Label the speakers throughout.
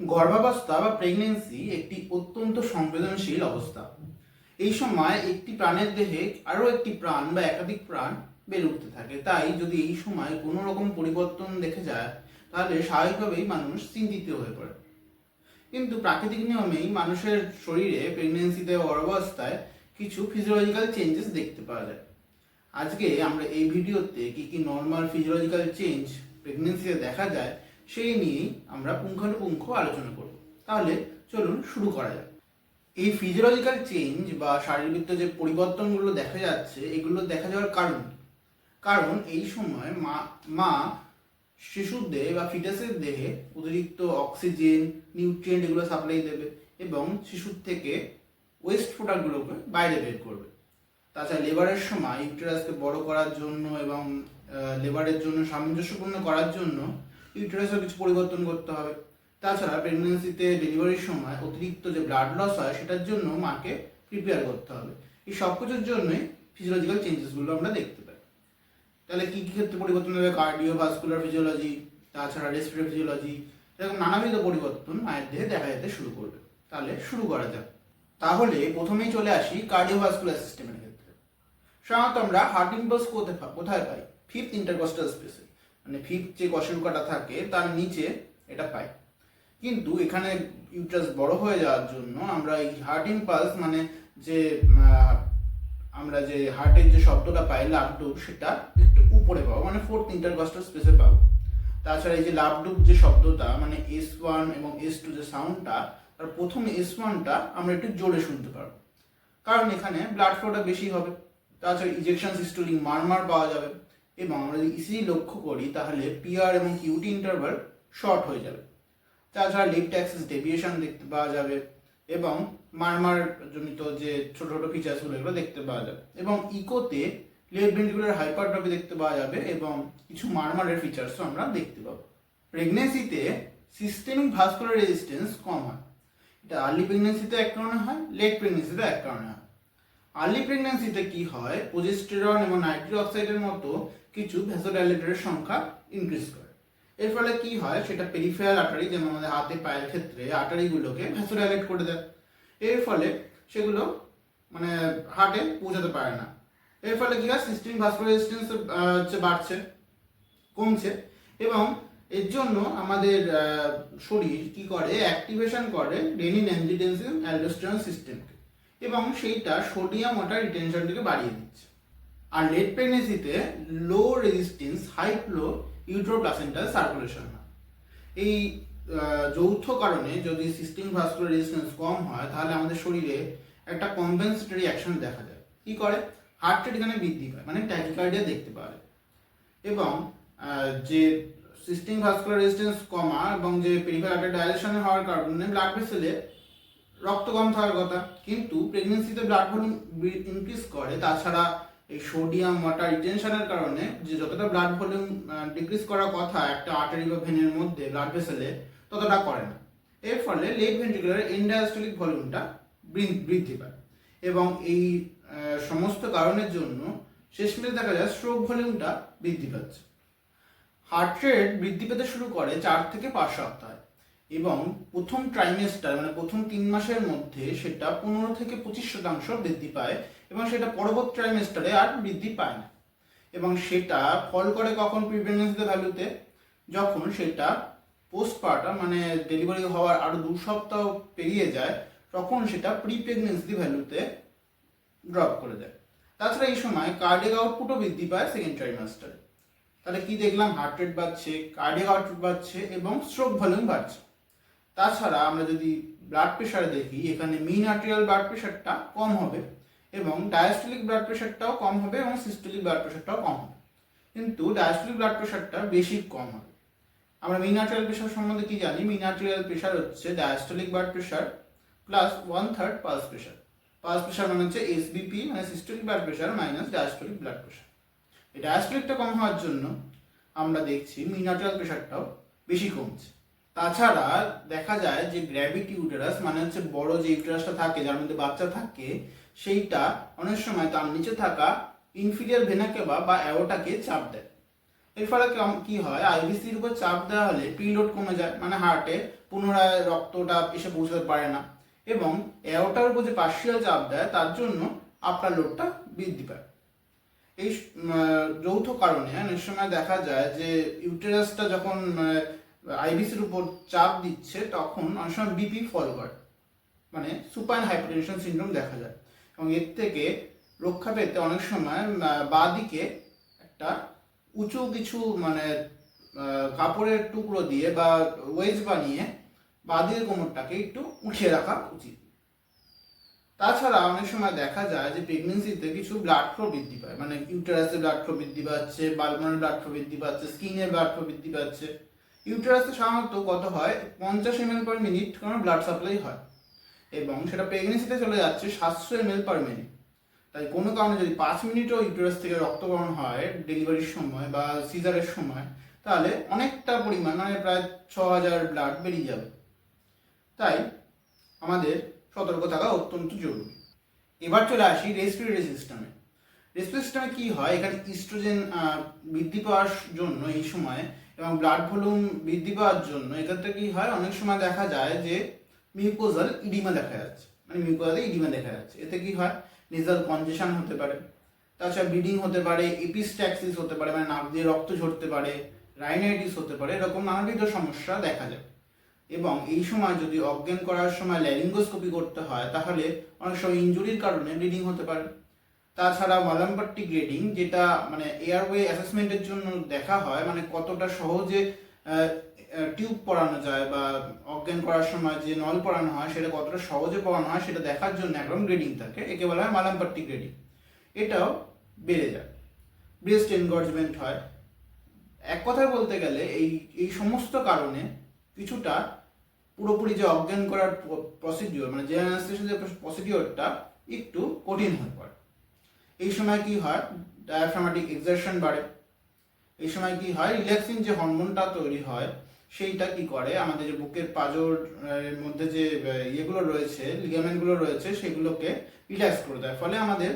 Speaker 1: গর্ভাবস্থা বা প্রেগনেন্সি একটি অত্যন্ত সংবেদনশীল অবস্থা। এই সময় একটি প্রাণের দেহে আরও একটি প্রাণ বা একাধিক প্রাণ বেড়ে উঠতে থাকে। তাই যদি এই সময় কোনো রকম পরিবর্তন দেখে যায়, তাহলে স্বাভাবিকভাবেই মানুষ চিন্তিত হয়ে পড়ে। কিন্তু প্রাকৃতিক নিয়মেই মানুষের শরীরে প্রেগনেন্সিতে গর্ভাবস্থায় কিছু ফিজিওলজিক্যাল চেঞ্জেস দেখতে পাওয়া যায়। আজকে আমরা এই ভিডিওতে কি কি নর্মাল ফিজিওলজিক্যাল চেঞ্জ প্রেগনেন্সিতে দেখা যায় সেই নিয়েই আমরা পুঙ্খানুপুঙ্খ আলোচনা করব। তাহলে চলুন শুরু করা যাক। এই ফিজিওলজিক্যাল চেঞ্জ বা শারীরবৃত্ত যে পরিবর্তনগুলো দেখা যাচ্ছে, এগুলো দেখা যাওয়ার কারণ কারণ এই সময় মা মা শিশুর দেহে বা ফিটাসের দেহে অতিরিক্ত অক্সিজেন নিউট্রিয়েন্ট এগুলো সাপ্লাই দেবে এবং শিশুর থেকে ওয়েস্ট প্রোডাক্টগুলোকে বাইরে বের করবে। তাছাড়া লেবারের সময় ইউটেরাসকে বড় করার জন্য এবং লেবারের জন্য সামঞ্জস্যপূর্ণ করার জন্য ইউটেরাসের কিছু পরিবর্তন করতে হবে। তাছাড়া প্রেগনেন্সিতে ডেলিভারির সময় অতিরিক্ত যে ব্লাড লস হয়, সেটার জন্য মাকে প্রিপেয়ার করতে হবে। এই সব কিছুর জন্যই ফিজিওলজিক্যাল চেঞ্জেসগুলো আমরা দেখতে পাই। তাহলে কি কি ক্ষেত্রে পরিবর্তন হবে? কার্ডিও ভাস্কুলার ফিজিওলজি তাছাড়া রেসপিরেটরি ফিজিওলজি এরকম নানাবিধ পরিবর্তন মায়ের দেহে দেখা যেতে শুরু করবে। তাহলে শুরু করা যাক। তাহলে প্রথমেই চলে আসি কার্ডিওভাস্কুলার সিস্টেমের ক্ষেত্রে। সাধারণত আমরা হার্ট ইম্পালস কোথায় কোথায় পাই? ফিফথ ইন্টারকস্টাল স্পেসে মানে ফিফথ যে কশেরুকাটা থাকে, তার নিচে এটা পাই। কিন্তু এখানে ইউট্রাস বড় হয়ে যাওয়ার জন্য আমরা এই হার্ট ইম্পালস মানে যে আমরা যে হার্টের যে শব্দটা পাই, লাভডুব, সেটা একটু উপরে পাবো মানে ফোর্থ ইন্টারকস্টাল স্পেসে পাবো। তাছাড়া এই যে লাভডুব যে শব্দটা মানে এস ওয়ান এবং এস টু যে সাউন্ডটা তার প্রথম এস ওয়ানটা আমরা একটু জোরে শুনতে পারব। কারণ এখানে ব্লাড ফ্লোটা বেশি হবে, তাছাড়া ইজেকশন সিস্টোলিং মারমার পাওয়া যাবে। এবং আমরা যদি ইসিজি লক্ষ্য করি, তাহলে পিআর এবং কিউটি ইন্টারভাল শর্ট হয়ে যাবে। তাছাড়া লিফট অ্যাক্সিস ডেভিয়েশন দেখতে পাওয়া যাবে এবং মারমার জনিত যে ছোট ছোট ফিচার্সগুলো এগুলো দেখতে পাওয়া যাবে। এবং ইকোতে লেফট ভেন্ট্রিকুলার হাইপারট্রফি দেখতে পাওয়া যাবে এবং কিছু মারমারের ফিচার্সও আমরা দেখতে পাবো। প্রেগনেন্সিতে সিস্টেমিক ভাস্কুলার রেজিস্ট্যান্স কম হয়। এটা আর্লি প্রেগনেন্সিতে এক কারণে হয় লেট প্রেগনেন্সিতে এক কারণে হয়। আর্লি প্রেগনেন্সিতে কি হয়? প্রোজেস্টেরন এবং নাইট্রিক অক্সাইডের মতো কিছু ভ্যাসোডাইলেটরের সংখ্যা ইনক্রিজ করে। এর ফলে কি হয়? সেটা পেরিফেরাল আটারি যেমন আমাদের হাতে পায়ের ক্ষেত্রে আটারিগুলোকে ভ্যাসোডাইলেট করে দেয়। এর ফলে সেগুলো মানে হার্টে পৌঁছাতে পারে না। এর ফলে কি হয়? সিস্টেমিক ভাস্কুলার রেজিস্ট্যান্স হচ্ছে বাড়ছে, কমছে এবং এর জন্য আমাদের শরীর কি করে? অ্যাক্টিভেশন করে রেনিন অ্যাঞ্জিটেন্সিন অ্যালডোস্টেরন সিস্টেমকে এবং সেইটা সোডিয়াম ওয়াটার রিটেনশনটাকে বাড়িয়ে দিচ্ছে। আর late প্রেগনেন্সিতে low resistance high flow uteroplacental circulation হয়। এই যৌথ কারণে যদি সিস্টেম ভাস্কুলার রেজিস্ট্যান্স কম হয়, তাহলে আমাদের শরীরে একটা কম্পেনসেটরি অ্যাকশন দেখা যায়। কি করে? হার্ট রেট এখানে বৃদ্ধি পায় মানে ট্যাকিকার্ডিয়া দেখতে পাওয়া যায় এবং যে সিস্টেম ভাস্কুলার রেজিস্ট্যান্স কমা এবং যে পেরিফেরাল আর্টারি ডাইলেশন হওয়ার কারণে ব্লাড ভেসেলে রক্ত কম থাকার কথা, কিন্তু প্রেগনেন্সিতে ব্লাড ভলিউম ইনক্রিজ করে, তাছাড়া এই সোডিয়াম ওয়াটার রিটেনশনের কারণে যে যতটা ব্লাড ভলিউম ডিক্রিজ করার কথা একটা আর্টারি বা ভেনের মধ্যে ব্লাড ভেসেলে ততটা করে না। এর ফলে লেট ভেন্ট্রিকুলার ইন্ডাস্ট্রিক ভলিউমটা বৃদ্ধি পায়। এবং এই সমস্ত কারণের জন্য শেষমেশ দেখা যায় স্ট্রোক ভলিউমটা বৃদ্ধি পাচ্ছে। হার্ট রেট বৃদ্ধি পেতে শুরু করে চার থেকে পাঁচ সপ্তাহে। এবং প্রথম ট্রাইমেস্টার মানে প্রথম তিন মাসের মধ্যে সেটা পনেরো থেকে পঁচিশ শতাংশ বৃদ্ধি পায় এবং সেটা পরবর্তী ট্রাইমেস্টারে আর বৃদ্ধি পায় না। এবং সেটা ফল করে কখন প্রিপ্রেগনেন্সিতে ভ্যালুতে যখন সেটা পোস্টপার্টাম মানে ডেলিভারি হওয়ার আরও দু সপ্তাহ পেরিয়ে যায়, তখন সেটা প্রি প্রেগনেন্সি ভ্যালুতে ড্রপ করে দেয়। তাছাড়া এই সময় কার্ডিয়াক আউটপুটও বৃদ্ধি পায় সেকেন্ড ট্রাইমাস্টারে তাহলে কি দেখলাম? হার্ট রেট বাড়ছে কার্ডিয়াক আউটপুট বাড়ছে এবং স্ট্রোক ভলিউম বাড়ছে। তাছাড়া আমরা যদি ব্লাড প্রেশার দেখি, এখানে মিন আর্টেরিয়াল ব্লাড প্রেশারটা কম হবে এবং ডায়াস্টোলিক ব্লাড প্রেশারটাও কম হবে এবং সিস্টোলিক ব্লাড প্রেশারটাও কম হবে। কিন্তু ডায়াস্টোলিক ব্লাড প্রেশারটা বেশি কম হবে। আমরা মিন আর্টেরিয়াল প্রেশার সম্বন্ধে কি জানি? মিন আর্টেরিয়াল প্রেশার হচ্ছে diastolic blood pressure plus one third pulse pressure pulse pressure মানে হচ্ছে এসবিপি মানে systolic blood pressure minus diastolic blood pressure এই ডায়াস্টোলিকটা কম হওয়ার জন্য আমরা দেখছি মিন আর্টেরিয়াল প্রেশারটাও বেশি কমছে। তাছাড়া দেখা যায় যে গ্র্যাভিটি ইউটেরাস মানে হচ্ছে বড় যে ইউটেরাসটা থাকে, যার মধ্যে বাচ্চা থাকে, সেইটা অনেক সময় তার নিচে থাকা ইনফিরিয়ার ভেনাকেবা বা অ্যাওটাকে চাপ দেয়। এর ফলে কি হয়? আইবিসির উপর চাপ দেওয়া হলে পিলোড কমে যায় মানে হার্টে পুনরায় রক্তটা এসে পৌঁছাতে পারে না এবং অ্যাওটার উপর যে পার্শিয়াল চাপ দেয়, তার জন্য আপনার লোডটা বৃদ্ধি পায়। এই যৌথ কারণে অনেক সময় দেখা যায় যে ইউটেরাসটা যখন আইবিসির উপর চাপ দিচ্ছে, তখন অনেক সময় বিপি ফল করে মানে সুপাইন হাইপারটেনশন সিনড্রোম দেখা যায়। এবং এর থেকে রক্ষা পেতে অনেক সময় বাঁ দিকে একটা উঁচু কিছু মানে কাপড়ের টুকরো দিয়ে বা ওয়েজ বানিয়ে বাদির কোমরটাকে একটু উঠিয়ে রাখা উচিত। তাছাড়া অনেক সময় দেখা যায় যে প্রেগনেন্সিতে কিছু ব্লাড ফ্লো বৃদ্ধি পায়। মানে ইউটেরাসে ব্লাড ফ্লো বৃদ্ধি পাচ্ছে বালমনের ব্লাড ফ্লো বৃদ্ধি পাচ্ছে স্কিনের ব্লাড ফ্লো বৃদ্ধি পাচ্ছে। ইউটেরাসে সাধারণত কত হয়? পঞ্চাশ এম পার মিনিট কারণ ব্লাড সাপ্লাই হয়। এবং সেটা প্রেগনেন্সিতে চলে যাচ্ছে সাতশো এম পার মিনিট তাই কোনো কারণে যদি পাঁচ মিনিটও ইউটেরাস থেকে রক্তকরণ হয় ডেলিভারির সময় বা সিজারের সময়, তাহলে অনেকটা পরিমাণ মানে প্রায় ছ হাজার ব্লাড বেরিয়ে যাবে। তাই আমাদের সতর্ক থাকা অত্যন্ত জরুরি। এবার চলে আসি রেসপিরেটরি সিস্টেমে রেসপিরেটরি সিস্টেমে কি হয়? এখানে ইস্ট্রোজেন বৃদ্ধি পাওয়ার জন্য এই সময় এবং ব্লাড ভলিউম বৃদ্ধি পাওয়ার জন্য এক্ষেত্রে কি হয়? অনেক সময় দেখা যায় যে মিউকোজাল ইডিমা দেখা যাচ্ছে। মানে মিউকোজালে ইডিমা দেখা যাচ্ছে। এতে কি হয়? নেজাল কনজেশন হতে পারে। তাছাড়া ব্লিডিং হতে পারে এপিস্ট্যাক্সিস হতে পারে মানে নাক দিয়ে রক্ত ঝরতে পারে রাইনাইটিস হতে পারে, এরকম নানাবিধ সমস্যা দেখা যায়। এবং এই সময় যদি অজ্ঞান করার সময় ল্যারিঙ্গোস্কোপি করতে হয়, তাহলে অনেক সময় ইনজুরির কারণে ব্লিডিং হতে পারে। তাছাড়া মালাম্পাট্টি গ্রেডিং, যেটা মানে এয়ারওয়ে অ্যাসেসমেন্টের জন্য দেখা হয় মানে কতটা সহজে টিউব পরানো যায় বা অজ্ঞান করার সময় যে নল পরানো হয়, সেটা কতটা সহজে পরানো হয়, সেটা দেখার জন্য একরকম গ্রেডিং থাকে। একে বলা হয় মালাম্পাট্টি গ্রেডিং। এটাও বেড়ে যায়। ব্রেস্ট এনগর্জমেন্ট হয়। এক কথায় বলতে গেলে এই এই সমস্ত কারণে কিছুটা পুরোপুরি যে অজ্ঞান করার প্রসিডিওর মানে অ্যানাস্থেশন যে প্রসিডিওরটা একটু কঠিন হয়ে পড়ে। এই সময় কি হয়? ডায়াফ্রামাটিক এক্সারশন বাড়ে। এই সময় কি হয়? রিল্যাক্সিং যে হরমোনটা তৈরি হয়, সেইটা কি করে? আমাদের যে বুকের পাজর মধ্যে যে ইয়েগুলো রয়েছে লিগামেন্টগুলো রয়েছে, সেগুলোকে রিল্যাক্স করে দেয়। ফলে আমাদের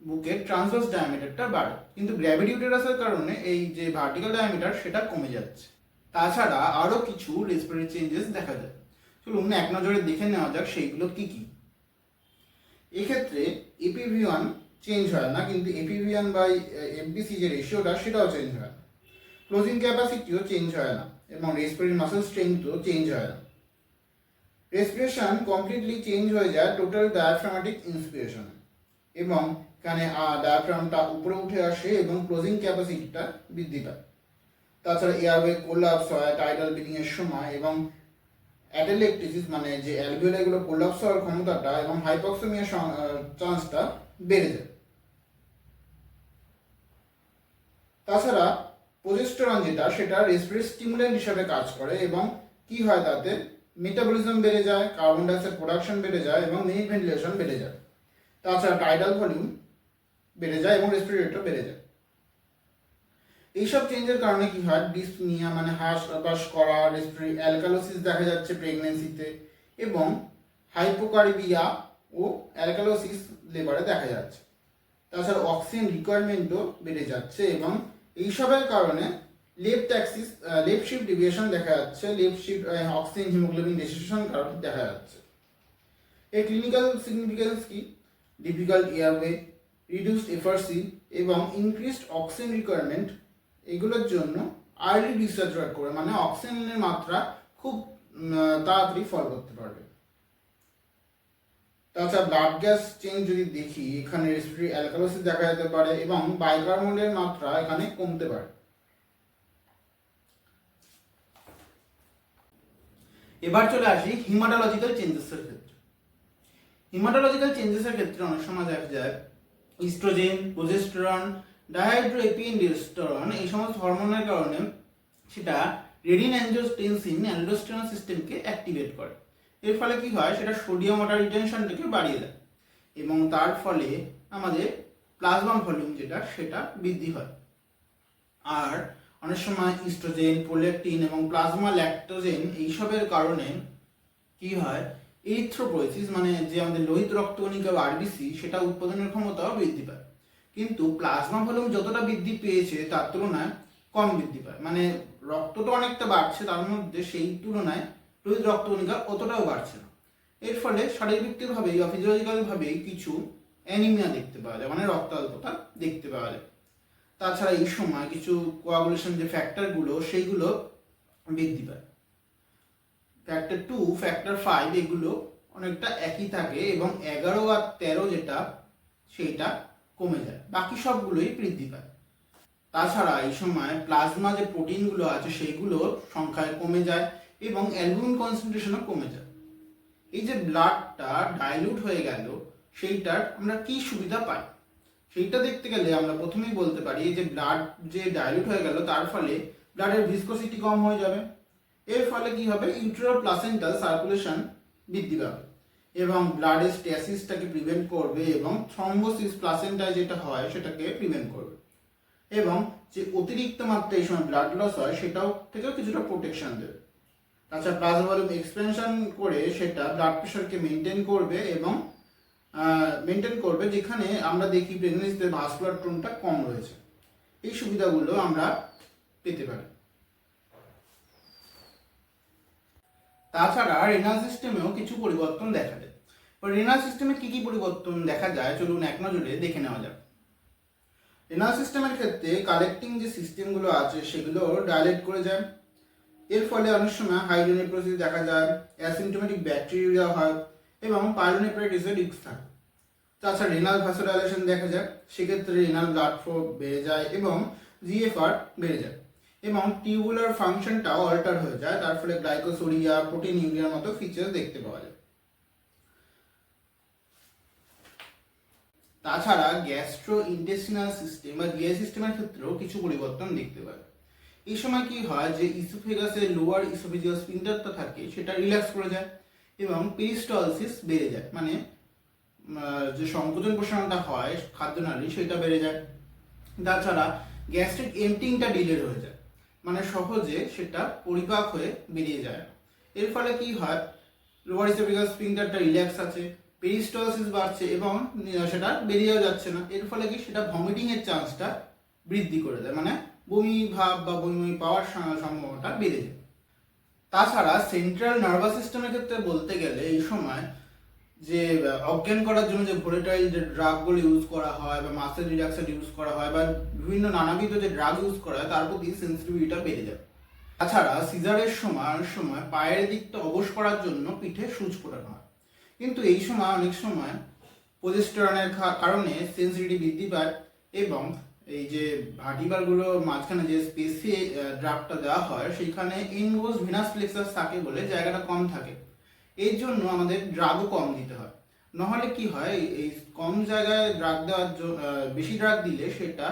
Speaker 1: বুকের ট্রান্সভার্স ডায়ামিটারটা বাড়ে। কিন্তু গ্র্যাভিটি ইউটেরাসের কারণে এই যে ভার্টিক্যাল ডায়ামিটার সেটা কমে যাচ্ছে। তাছাড়া আরও কিছু রেসপিরেটরি চেঞ্জেস দেখা যায়। চলুন এক নজরে দেখে নেওয়া যাক, সেইগুলো কি কি। এক্ষেত্রে এপিভি ওয়ান চেঞ্জ হয় না, কিন্তু এপিভি ওয়ান বাই এফবিসি যে রেশিওটা সেটাও চেঞ্জ হয় না। ক্লোজিং ক্যাপাসিটিও চেঞ্জ হয় না, এবং রেসপিরেটরি মাসেল স্ট্রেংথও চেঞ্জ হয় না। রেসপিরেশন কমপ্লিটলি চেঞ্জ হয়ে যায় টোটাল ডায়াফ্রামাটিক ইন্সপিরেশন এবং এখানে ডায়াফ্রামটা উপরে উঠে আসে এবং ক্লোজিং ক্যাপাসিটিটা বৃদ্ধি পায়। তাছাড়া এয়ারওয়ে কোলাপস হয় টাইডাল ব্রিদিং সময়, এবং অ্যাটেলেকটিসিস মানে যে অ্যালভিওলাইগুলো কোলাপস হওয়ার ক্ষমতাটা এবং হাইপক্সেমিয়ার চান্সটা বেড়ে যায়। তাছাড়া প্রজেস্টেরন যেটা, সেটা রেসপিরেটরি স্টিমুলেন্ট হিসাবে কাজ করে এবং কি হয় তাতে? মেটাবলিজম বেড়ে যায় কার্বন ডাইঅক্সাইড প্রোডাকশন বেড়ে যায় এবং মিনিট ভেন্টিলেশন বেড়ে যায়। তাছাড়া টাইডাল ভলিউম বেড়ে যায় এবং রেসপিরেটর বেড়ে যায়। এইসব চেঞ্জের কারণে কি হয়? ডিসনিয়া মানে হাঁস বাস করা রেসপিরেটরি অ্যালকালোসিস দেখা যাচ্ছে প্রেগনেন্সিতে এবং হাইপোকারিবিয়া ও অ্যালকালোসিস লেবারে দেখা যাচ্ছে। তাছাড়া অক্সিজেন রিকোয়ারমেন্টও বেড়ে যাচ্ছে এবং এইসবের কারণে left axis left shift deviation দেখা যাচ্ছে, left shift oxygen haemoglobin registration কারণ দেখা যাচ্ছে। এর ক্লিনিক্যাল সিগনিফিকেন্স কি? ডিফিকাল্ট এয়ারওয়ে রিডিউসড এফারসি এবং ইনক্রিসড অক্সিজেন রিকোয়ারমেন্ট এগুলোর জন্য আর্লি ডিসচার্জ করে মানে অক্সিজেনের মাত্রা খুব তাড়াতাড়ি ফল করতে পারবে। তাছাড়া ব্লাড গ্যাস চেঞ্জ যদি দেখি, এখানে রেসপিরেটরি অ্যালকালোসিস দেখা যেতে পারে এবং বাইকার্বনের মাত্রা এখানে কমতে পারে। এবার চলে আসি হিমাটোলজিক্যাল চেঞ্জেসের ক্ষেত্রে। হিমাটোলজিক্যাল চেঞ্জেসের ক্ষেত্রে অনেক সময় দেখা যায় ইস্ট্রোজেন প্রোজেস্টেরন ডাইহাইড্রোএপিন্ডিস্টেরন এই সমস্ত হরমোনের কারণে সেটা রেডিন অ্যাঞ্জিওটেনসিন অ্যান্ড্রোস্টেরন সিস্টেমকে অ্যাক্টিভেট করে। এর ফলে কি হয়? সেটা সোডিয়াম ওয়াটার রিটেনশনটাকে বাড়িয়ে দেয়। এবং তার ফলে আমাদের প্লাজমা ভলিউম যেটা, সেটা বৃদ্ধি হয়। আর অনেক সময় ইস্ট্রোজেন প্রোলেকটিন এবং প্লাজমা ল্যাকটোজেন এইসবের কারণে কি হয়? এরিথ্রোপোয়েসিস মানে যে আমাদের লোহিত রক্তকণিকা বা আরবিসি সেটা উৎপাদনের ক্ষমতাও বৃদ্ধি পায়। কিন্তু প্লাজমা ভলিউম যতটা বৃদ্ধি পেয়েছে, তার তুলনায় কম বৃদ্ধি পায়। মানে রক্তটা অনেকটা বাড়ছে, তার মধ্যে সেই তুলনায় রোহিত রক্তকণিকা অতটাও বাড়ছে না। এর ফলে শারীরবৃত্তিকভাবেই বা ফিজিওলজিক্যালভাবেই কিছু অ্যানিমিয়া দেখতে পাওয়া যায় মানে রক্তাল্পতা দেখতে পাওয়া যায়। তাছাড়া এই সময় কিছু কোয়াগুলেশন যে ফ্যাক্টরগুলো সেইগুলো বৃদ্ধি পায়। ফ্যাক্টর টু ফ্যাক্টর ফাইভ এগুলো অনেকটা একই থাকে এবং এগারো আর তেরো যেটা, সেইটা কমে যায়। বাকি সবগুলোই বৃদ্ধি পায়। তাছাড়া এই সময় প্লাজমা যে প্রোটিনগুলো আছে সেইগুলোর সংখ্যায় কমে যায়। এবং অ্যালবুমিন কনসেন্ট্রেশনও কমে যায়। এই যে ব্লাডটা ডাইলিউট হয়ে গেল, সেইটার আমরা কি সুবিধা পাই? সেইটা দেখতে গেলে আমরা প্রথমেই বলতে পারি যে ব্লাড যে ডাইলিউট হয়ে গেল, তার ফলে ব্লাডের ভিসকোসিটি কম হয়ে যাবে। এর ফলে কি হবে? ইউটেরো প্লাসেন্টাল সার্কুলেশন বৃদ্ধি পাবে। এবং ব্লাডের স্ট্যাসিসটাকে প্রিভেন্ট করবে এবং থ্রম্বোসিস প্লাসেন্টায় যেটা হয়, সেটাকে প্রিভেন্ট করবে। এবং যে অতিরিক্ত মাত্রায় এই সময় ব্লাড লস হয়, সেটাও থেকেও কিছুটা প্রোটেকশন দেবে। তাছাড়া প্লাজমা ভলিউম এক্সপেনশন করে সেটা ব্লাড প্রেশারকে মেনটেন করবে এবং মেনটেন করবে যেখানে আমরা দেখি প্রেগনেন্সিতে ভাস্কুলার টোনটা কম রয়েছে। এই সুবিধাগুলো আমরা পেতে পারি। তাছাড়া রেনাল সিস্টেমেও কিছু পরিবর্তন দেখা যায়। রেনাল সিস্টেমে কি কি পরিবর্তন দেখা যায়? চলুন এক নজরে দেখে নেওয়া যাক। রেনাল সিস্টেমের ক্ষেত্রে কালেক্টিং যে সিস্টেমগুলো আছে, সেগুলো ডাইলেট করে যায়। এর ফলে অনেক সময় হাইড্রোনেপ্রোসিস দেখা যায় অ্যাসিমটোমেটিক ব্যাকটেরিয়া হয় এবং পাইলোনেপ্রাইটিসের রিক্স থাকে। তাছাড়া রেনাল ভাসোডাইলেশন দেখা যায়, সেক্ষেত্রে রেনাল ব্লাড ফ্লো বেড়ে যায় এবং জিএফআর বেড়ে যায় এবং টিউবুলার ফাংশনটাও অল্টার হয়ে যায়, তার ফলে গ্লাইকোসোরিয়া প্রোটিন ইউরিয়ার মতো ফিচার দেখতে পাওয়া যায়। তাছাড়া গ্যাস্ট্রো ইন্টেস্টিনাল সিস্টেম বা জিআই সিস্টেমের ক্ষেত্রেও কিছু পরিবর্তন দেখতে পাই। এই সময় কি হয় যে ইসোফেগাসের লোয়ার ইসোফেজিয়াল স্পিন্ডারটা থাকে, সেটা রিল্যাক্স করে যায় এবং পেরিস্টলসিস বেড়ে যায়। মানে যে সংকোচন প্রসারণটা হয় খাদ্যনালী সেটা বেড়ে যায়। তাছাড়া গ্যাস্ট্রিক এমটিংটা ডিলে হয়ে যায়। মানে সহজে সেটা পরিপাক হয়ে বেরিয়ে যায়। এর ফলে কি হয়? লোয়ার ইসোফেগাস স্পিন্ডারটা রিল্যাক্স আছে পেরিস্টলসিস বাড়ছে এবং সেটা বেরিয়েও যাচ্ছে না। এর ফলে কি? সেটা ভমিটিং এর চান্সটা বৃদ্ধি করে দেয়। মানে বমি ভাব বা বমি বমি পাওয়ার সম্ভাবনাটা বেড়ে যায়। তাছাড়া সেন্ট্রাল নার্ভাস সিস্টেমের ক্ষেত্রে বলতে গেলে এই সময় যে অজ্ঞান করার জন্য যে ভোলেটাইল যে ড্রাগগুলো ইউজ করা হয় বা মাসেল রিডাকশন ইউজ করা হয় বা বিভিন্ন নানাবিধ যে ড্রাগ ইউজ করা হয়, তার প্রতি সেন্সিটিভিটিটা বেড়ে যায়। তাছাড়া সিজারের সময় সময় পায়ের দিকটা অবশ করার জন্য পিঠে সুচ ফোটানো হয়। কিন্তু এই সময় অনেক সময় প্রজেস্টেরনের কারণে সেন্সিটিভিটি বৃদ্ধি পায় এবং এই যে ভার্টিবারগুলোর মাঝখানে যে স্পেসি ড্রাগটা দেওয়া হয় সেখানে ইনভোস ভিনাস প্লেক্সাস থাকে বলে জায়গাটা কম থাকে। এর জন্য আমাদের ড্রাগও কম দিতে হয়। নাহলে কি হয়, এই- কম জায়গায় ড্রাগ দেওয়ার বেশি ড্রাগ দিলে সেটা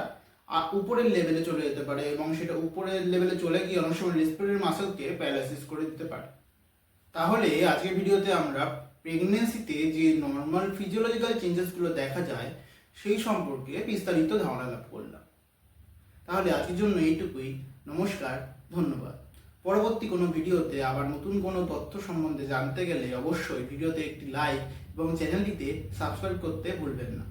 Speaker 1: উপরের লেভেলে চলে যেতে পারে এবং সেটা উপরের লেভেলে চলে গিয়ে অনেক সময় রেসপিরেটরি মাসেলকে প্যারালাইসিস করে দিতে পারে। তাহলে আজকের ভিডিওতে আমরা প্রেগনেন্সিতে যে নর্মাল ফিজিওলজিক্যাল চেঞ্জেসগুলো দেখা যায় সেই সম্পর্কে বিস্তারিত ধারণা লাভ করলাম। তাহলে আজকের জন্য এইটুকুই। নমস্কার, ধন্যবাদ। পরবর্তী কোনো ভিডিওতে আবার নতুন কোনো তথ্য সম্বন্ধে জানতে গেলে অবশ্যই ভিডিওতে একটি লাইক এবং চ্যানেলটিতে সাবস্ক্রাইব করতে ভুলবেন না।